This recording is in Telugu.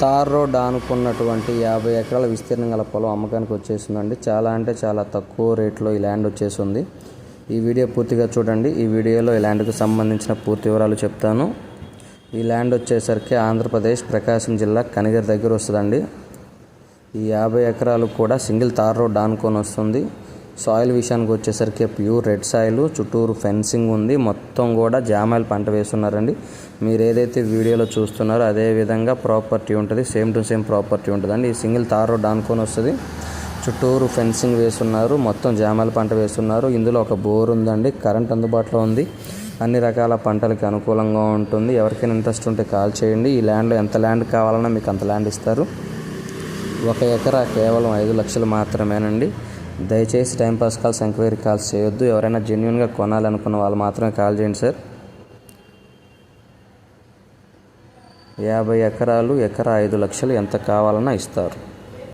తార్ రోడ్ ఆనుకున్నటువంటి యాభై ఎకరాల విస్తీర్ణం గల పొలం అమ్మకానికి వచ్చేసిందండి. చాలా అంటే చాలా తక్కువ రేట్లో ఈ ల్యాండ్ వచ్చేసింది. ఈ వీడియో పూర్తిగా చూడండి. ఈ వీడియోలో ఈ ల్యాండ్కు సంబంధించిన పూర్తి వివరాలు చెప్తాను. ఈ ల్యాండ్ వచ్చేసరికి ఆంధ్రప్రదేశ్ ప్రకాశం జిల్లా కనిగర్ దగ్గర వస్తుందండి. ఈ యాభై ఎకరాలు కూడా సింగిల్ తార్ రోడ్ ఆనుకొని వస్తుంది సాయిల్ విషయానికి వచ్చేసరికి ప్యూర్ రెడ్ సాయిల్ చుట్టూరు ఫెన్సింగ్ ఉంది. మొత్తం కూడా జామాయిల్ పంట వేస్తున్నారండి. మీరు ఏదైతే వీడియోలో చూస్తున్నారో అదే విధంగా ప్రాపర్టీ ఉంటుంది. సేమ్ టు సేమ్ ప్రాపర్టీ ఉంటుందండి. ఈ సింగిల్ తార్ రోడ్ అనుకొని వస్తుంది. చుట్టూరు ఫెన్సింగ్ వేస్తున్నారు. మొత్తం జామాయిల పంట వేస్తున్నారు. ఇందులో ఒక బోర్ ఉందండి. కరెంట్ అందుబాటులో ఉంది. అన్ని రకాల పంటలకి అనుకూలంగా ఉంటుంది. ఎవరికైనా ఇంట్రెస్ట్ ఉంటే కాల్ చేయండి. ఈ ల్యాండ్లో ఎంత ల్యాండ్ కావాలన్నా మీకు అంత ల్యాండ్ ఇస్తారు. ఒక ఎకరా కేవలం ఐదు లక్షలు మాత్రమేనండి. దయచేసి టైంపాస్ కాల్స్ ఎంక్వైరీ కాల్స్ చేయొద్దు. ఎవరైనా జెన్యున్గా కొనాలనుకున్న వాళ్ళు మాత్రమే కాల్ చేయండి సార్. యాభై ఎకరాలు ఎకరా ఐదు లక్షలు ఎంత కావాలన్నా ఇస్తారు.